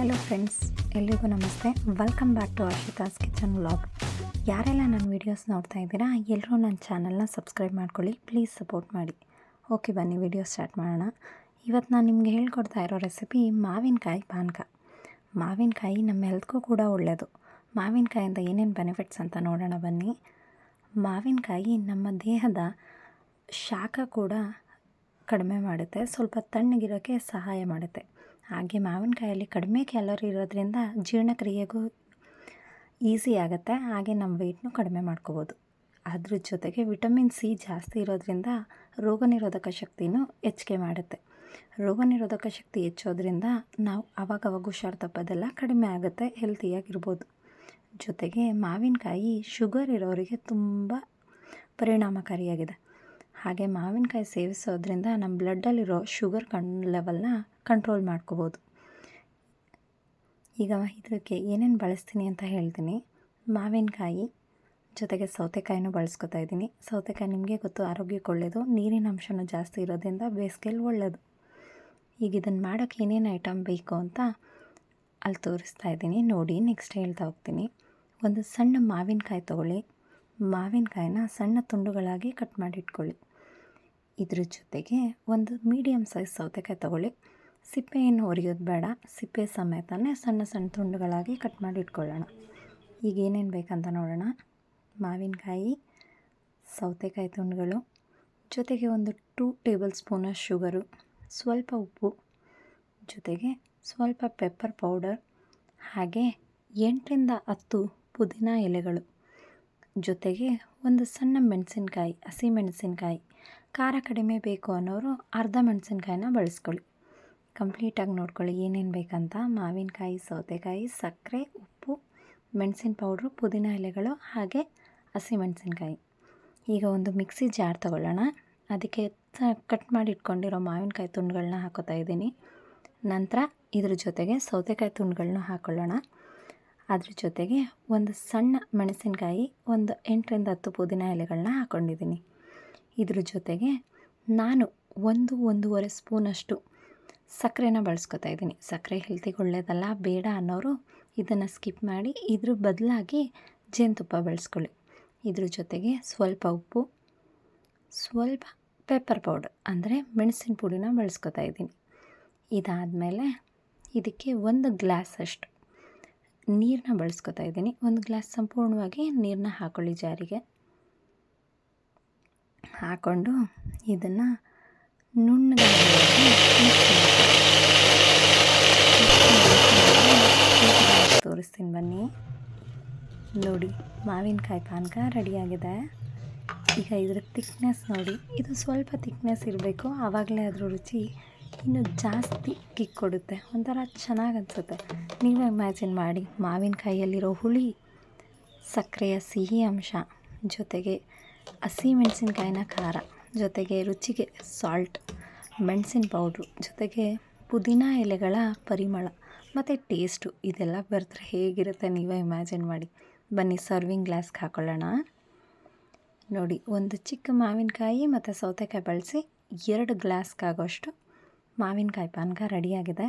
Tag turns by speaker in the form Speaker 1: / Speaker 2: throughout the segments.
Speaker 1: Hello friends ಎಲ್ರಿಗೂ ನಮಸ್ತೆ. Welcome back to Arshita's kitchen vlog ಯಾರೆಲ್ಲ ನನ್ನ ವೀಡಿಯೋಸ್ ನೋಡ್ತಾ ಇದ್ದೀರಾ ಎಲ್ಲರೂ ನನ್ನ ಚಾನಲ್ನ ಸಬ್ಸ್ಕ್ರೈಬ್ ಮಾಡ್ಕೊಳ್ಳಿ ಪ್ಲೀಸ್ ಸಪೋರ್ಟ್ ಮಾಡಿ. ಓಕೆ ಬನ್ನಿ ವಿಡಿಯೋ ಸ್ಟಾರ್ಟ್ ಮಾಡೋಣ. ಇವತ್ತು ನಾನು ನಿಮಗೆ ಹೇಳ್ಕೊಡ್ತಾ ಇರೋ ರೆಸಿಪಿ ಮಾವಿನಕಾಯಿ ಪಾನಕ. ಮಾವಿನಕಾಯಿ ನಮ್ಮ ಹೆಲ್ತ್ಗೂ ಕೂಡ ಒಳ್ಳೆಯದು ಮಾವಿನಕಾಯಿಂದ ಏನೇನು ಬೆನಿಫಿಟ್ಸ್ ಅಂತ ನೋಡೋಣ ಬನ್ನಿ. ಮಾವಿನಕಾಯಿ ನಮ್ಮ ದೇಹದ ಶಾಖ ಕೂಡ ಕಡಿಮೆ ಮಾಡುತ್ತೆ, ಸ್ವಲ್ಪ ತಣ್ಣಗಿರೋಕ್ಕೆ ಸಹಾಯ ಮಾಡುತ್ತೆ. ಹಾಗೆ ಮಾವಿನಕಾಯಲ್ಲಿ ಕಡಿಮೆ ಕ್ಯಾಲೋರಿ ಇರೋದ್ರಿಂದ ಜೀರ್ಣಕ್ರಿಯೆಗೂ ಈಸಿ ಆಗುತ್ತೆ. ಹಾಗೆ ನಮ್ಮ ವೆಯ್ಟ್ನೂ ಕಡಿಮೆ ಮಾಡ್ಕೋಬೋದು. ಅದ್ರ ಜೊತೆಗೆ ವಿಟಮಿನ್ ಸಿ ಜಾಸ್ತಿ ಇರೋದ್ರಿಂದ ರೋಗ ನಿರೋಧಕ ಶಕ್ತಿನೂ ಹೆಚ್ಚಿಗೆ ಮಾಡುತ್ತೆ. ರೋಗ ನಿರೋಧಕ ಶಕ್ತಿ ಹೆಚ್ಚೋದ್ರಿಂದ ನಾವು ಅವಾಗವಾಗ ಹುಷಾರು ತಪ್ಪದೆಲ್ಲ ಕಡಿಮೆ ಆಗುತ್ತೆ ಹೆಲ್ತಿಯಾಗಿರ್ಬೋದು ಜೊತೆಗೆ ಮಾವಿನಕಾಯಿ ಶುಗರ್ ಇರೋರಿಗೆ ತುಂಬ ಪರಿಣಾಮಕಾರಿಯಾಗಿದೆ. ಹಾಗೆ ಮಾವಿನಕಾಯಿ ಸೇವಿಸೋದ್ರಿಂದ ನಮ್ಮ ಬ್ಲಡ್ಡಲ್ಲಿರೋ ಶುಗರ್ ಕಣ್ ಲೆವೆಲ್ನ ಕಂಟ್ರೋಲ್ ಮಾಡ್ಕೋಬೋದು. ಈಗ ಇದಕ್ಕೆ ಏನೇನು ಬಳಸ್ತೀನಿ ಅಂತ ಹೇಳ್ತೀನಿ. ಮಾವಿನಕಾಯಿ ಜೊತೆಗೆ ಸೌತೆಕಾಯಿನೂ ಬಳಸ್ಕೊತಾ ಇದ್ದೀನಿ. ಸೌತೆಕಾಯಿ ನಿಮಗೆ ಗೊತ್ತು, ಆರೋಗ್ಯಕ್ಕೆ ಒಳ್ಳೆಯದು ನೀರಿನ ಅಂಶನೂ ಜಾಸ್ತಿ ಇರೋದ್ರಿಂದ ಬೇಸಿಗೆಯಲ್ಲಿ ಒಳ್ಳೆಯದು ಈಗ ಇದನ್ನು ಮಾಡೋಕ್ಕೆ ಏನೇನು ಐಟಮ್ ಬೇಕು ಅಂತ ಅಲ್ಲಿ ತೋರಿಸ್ತಾ ಇದ್ದೀನಿ. ನೋಡಿ ನೆಕ್ಸ್ಟ್ ಹೇಳ್ತಾ ಹೋಗ್ತೀನಿ. ಒಂದು ಸಣ್ಣ ಮಾವಿನಕಾಯಿ ತೊಗೊಳ್ಳಿ. ಮಾವಿನಕಾಯಿನ ಸಣ್ಣ ತುಂಡುಗಳಾಗಿ ಕಟ್ ಮಾಡಿ ಇಟ್ಕೊಳ್ಳಿ ಇದ್ರ ಜೊತೆಗೆ ಒಂದು ಮೀಡಿಯಮ್ ಸೈಜ್ ಸೌತೆಕಾಯಿ ತೊಗೊಳ್ಳಿ. ಸಿಪ್ಪೆ ಏನು ಒರಿಯೋದು ಬೇಡ. ಸಿಪ್ಪೆ ಸಮೇತನೇ ಸಣ್ಣ ಸಣ್ಣ ತುಂಡುಗಳಾಗಿ ಕಟ್ ಮಾಡಿ ಇಟ್ಕೊಳ್ಳೋಣ. ಈಗ ಏನೇನು ಬೇಕಂತ ನೋಡೋಣ. ಮಾವಿನಕಾಯಿ, ಸೌತೆಕಾಯಿ ತುಂಡುಗಳು, ಜೊತೆಗೆ ಒಂದು ಟೂ ಟೇಬಲ್ ಸ್ಪೂನಷ್ಟು ಶುಗರು ಸ್ವಲ್ಪ ಉಪ್ಪು, ಜೊತೆಗೆ ಸ್ವಲ್ಪ ಪೆಪ್ಪರ್ ಪೌಡರ್ ಹಾಗೆ ಎಂಟರಿಂದ ಹತ್ತು ಪುದೀನ ಎಲೆಗಳು, ಜೊತೆಗೆ ಒಂದು ಸಣ್ಣ ಮೆಣಸಿನ್ಕಾಯಿ, ಹಸಿ ಮೆಣಸಿನ್ಕಾಯಿ ಖಾರ ಕಡಿಮೆ ಬೇಕು ಅನ್ನೋರು ಅರ್ಧ ಮೆಣಸಿನ್ಕಾಯಿನ ಬಳಸ್ಕೊಳ್ಳಿ. ಕಂಪ್ಲೀಟಾಗಿ ನೋಡ್ಕೊಳ್ಳಿ ಏನೇನು ಬೇಕಂತ. ಮಾವಿನಕಾಯಿ, ಸೌತೆಕಾಯಿ, ಸಕ್ಕರೆ, ಉಪ್ಪು, ಮೆಣಸಿನ ಪೌಡ್ರು, ಪುದೀನ ಎಲೆಗಳು ಹಾಗೆ ಹಸಿ ಮೆಣಸಿನ್ಕಾಯಿ. ಈಗ ಒಂದು ಮಿಕ್ಸಿ ಜಾರ್ ತಗೊಳ್ಳೋಣ. ಅದಕ್ಕೆ ಕಟ್ ಮಾಡಿ ಇಟ್ಕೊಂಡಿರೋ ಮಾವಿನಕಾಯಿ ತುಂಡುಗಳನ್ನ ಹಾಕೋತಾ ಇದ್ದೀನಿ. ನಂತರ ಇದ್ರ ಜೊತೆಗೆ ಸೌತೆಕಾಯಿ ತುಂಡುಗಳನ್ನ ಹಾಕ್ಕೊಳ್ಳೋಣ ಅದ್ರ ಜೊತೆಗೆ ಒಂದು ಸಣ್ಣ ಮೆಣಸಿನಕಾಯಿ ಒಂದು ಎಂಟರಿಂದ ಹತ್ತು ಪುದೀನ ಎಲೆಗಳನ್ನ ಹಾಕ್ಕೊಂಡಿದ್ದೀನಿ ಇದ್ರ ಜೊತೆಗೆ ನಾನು ಒಂದು ಒಂದೂವರೆ ಸ್ಪೂನಷ್ಟು ಸಕ್ಕರೆನ ಬಳಸ್ಕೊತಾ ಇದ್ದೀನಿ. ಸಕ್ಕರೆ ಹೆಲ್ತಿಗೆ ಒಳ್ಳೆಯದಲ್ಲ ಬೇಡ ಅನ್ನೋರು ಇದನ್ನು ಸ್ಕಿಪ್ ಮಾಡಿ ಇದ್ರ ಬದಲಾಗಿ ಜೇನುತುಪ್ಪ ಬಳಸ್ಕೊಳ್ಳಿ. ಇದ್ರ ಜೊತೆಗೆ ಸ್ವಲ್ಪ ಉಪ್ಪು, ಸ್ವಲ್ಪ ಪೆಪ್ಪರ್ ಪೌಡರ್ ಅಂದರೆ ಮೆಣಸಿನ ಪುಡಿನ ಬಳಸ್ಕೊತಾ ಇದ್ದೀನಿ. ಇದಾದಮೇಲೆ ಇದಕ್ಕೆ ಒಂದು ಗ್ಲಾಸ್ ಅಷ್ಟು ನೀರನ್ನ ಬಳಸ್ಕೊತಾ ಇದ್ದೀನಿ. ಒಂದು ಗ್ಲಾಸ್ ಸಂಪೂರ್ಣವಾಗಿ ನೀರನ್ನ ಹಾಕೊಳ್ಳಿ ಜಾರಿಗೆ. ಹಾಕ್ಕೊಂಡು ಇದನ್ನು ನುಣ್ಣಗೆ ತೋರಿಸ್ತೀನಿ ಬನ್ನಿ. ನೋಡಿ, ಮಾವಿನಕಾಯಿ ಪಾನಕ ರೆಡಿಯಾಗಿದೆ ಈಗ ಇದರ ತಿಕ್ನೆಸ್ ನೋಡಿ, ಇದು ಸ್ವಲ್ಪ ತಿಕ್ನೆಸ್ ಇರಬೇಕು, ಆವಾಗಲೇ ಅದರ ರುಚಿ ಇನ್ನೂ ಜಾಸ್ತಿ ಕಿಕ್ ಕೊಡುತ್ತೆ. ಒಂಥರ ಚೆನ್ನಾಗಿ ಅನಿಸುತ್ತೆ. ನೀವೇ ಇಮ್ಯಾಜಿನ್ ಮಾಡಿ, ಮಾವಿನಕಾಯಿಯಲ್ಲಿರೋ ಹುಳಿ ಸಕ್ಕರೆಯ ಸಿಹಿ ಅಂಶ ಜೊತೆಗೆ ಹಸಿ ಮೆಣಸಿನಕಾಯಿನ ಖಾರ, ಜೊತೆಗೆ ರುಚಿಗೆ ಸಾಲ್ಟ್ ಮೆಣಸಿನ ಪೌಡ್ರು ಜೊತೆಗೆ ಪುದೀನ ಎಲೆಗಳ ಪರಿಮಳ ಮತ್ತು ಟೇಸ್ಟು ಇದೆಲ್ಲ ಬರೆದ್ರೆ ಹೇಗಿರುತ್ತೆ ನೀವೇ ಇಮ್ಯಾಜಿನ್ ಮಾಡಿ. ಬನ್ನಿ ಸರ್ವಿಂಗ್ ಗ್ಲಾಸ್ಗೆ ಹಾಕೊಳ್ಳೋಣ. ನೋಡಿ, ಒಂದು ಚಿಕ್ಕ ಮಾವಿನಕಾಯಿ ಮತ್ತು ಸೌತೆಕಾಯಿ ಬಳಸಿ ಎರಡು ಗ್ಲಾಸ್ಗಾಗೋಷ್ಟು ಮಾವಿನಕಾಯಿ ಪಾನಕ ರೆಡಿಯಾಗಿದೆ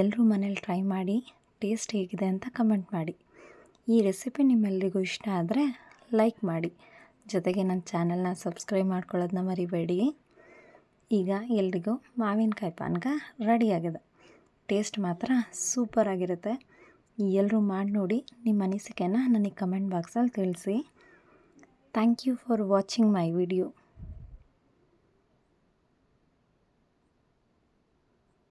Speaker 1: ಎಲ್ಲರೂ ಮನೇಲಿ ಟ್ರೈ ಮಾಡಿ ಟೇಸ್ಟ್ ಹೇಗಿದೆ ಅಂತ ಕಮೆಂಟ್ ಮಾಡಿ. ಈ ರೆಸಿಪಿ ನಿಮ್ಮೆಲ್ಲರಿಗೂ ಇಷ್ಟ ಆದರೆ ಲೈಕ್ ಮಾಡಿ. ಜೊತೆಗೆ ನನ್ನ ಚಾನಲ್ನ ಸಬ್ಸ್ಕ್ರೈಬ್ ಮಾಡ್ಕೊಳ್ಳೋದನ್ನ ಮರಿಬೇಡಿ. ಈಗ ಎಲ್ರಿಗೂ ಮಾವಿನಕಾಯಿ ಪಾನಕ ರೆಡಿಯಾಗಿದೆ ಟೇಸ್ಟ್ ಮಾತ್ರ ಸೂಪರಾಗಿರುತ್ತೆ ಎಲ್ಲರೂ ಮಾಡಿ ನೋಡಿ, ನಿಮ್ಮ ಅನಿಸಿಕೆನ ನನಗೆ ಕಮೆಂಟ್ ಬಾಕ್ಸಲ್ಲಿ ತಿಳಿಸಿ. Thank you for watching my video